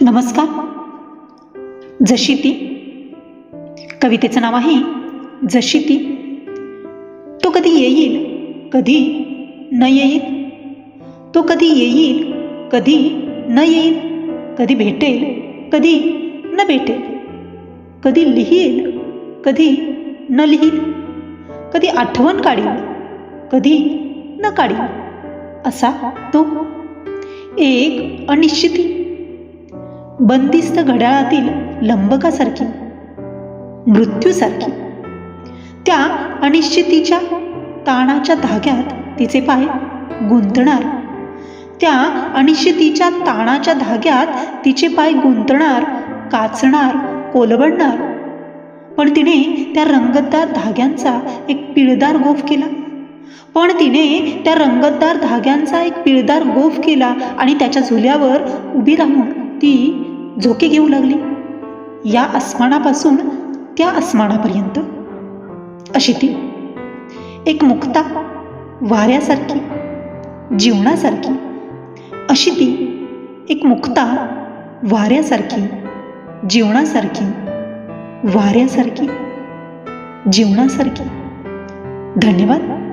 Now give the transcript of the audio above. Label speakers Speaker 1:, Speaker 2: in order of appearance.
Speaker 1: नमस्कार. जशी ती. कवितेचं नाव आहे जशी ती. तो कधी येईल कधी न येईल. तो कधी येईल कधी न येईल. कधी भेटेल कधी न भेटेल. कधी लिहील कधी न लिहील. कधी आठवण काढील कधी न काढील. असा तो एक अनिश्चिती. बंदिस्त घड्याळातील लंबकासारखी मृत्यूसारखी. त्या अनिश्चितीच्या ताणाच्या धाग्यात तिचे पाय गुंतणार. त्या अनिश्चितीच्या ताणाच्या धाग्यात तिचे पाय गुंतणार काचणार कोलबडणार पण तिने त्या रंगतदार धाग्यांचा एक पिळदार गोफ केला. पण तिने त्या रंगतदार धाग्यांचा एक पिळदार गोफ केला आणि त्याच्या झुल्यावर उभी राहून ती झोके घेऊ लागली. या आसमानापासून त्या आसमानापर्यंत. अशी ती एक मुक्ता वाऱ्यासारखी जीवनासारखी अशी ती एक मुक्ता वाऱ्यासारखी जीवनासारखी वाऱ्यासारखी जीवनासारखी. धन्यवाद.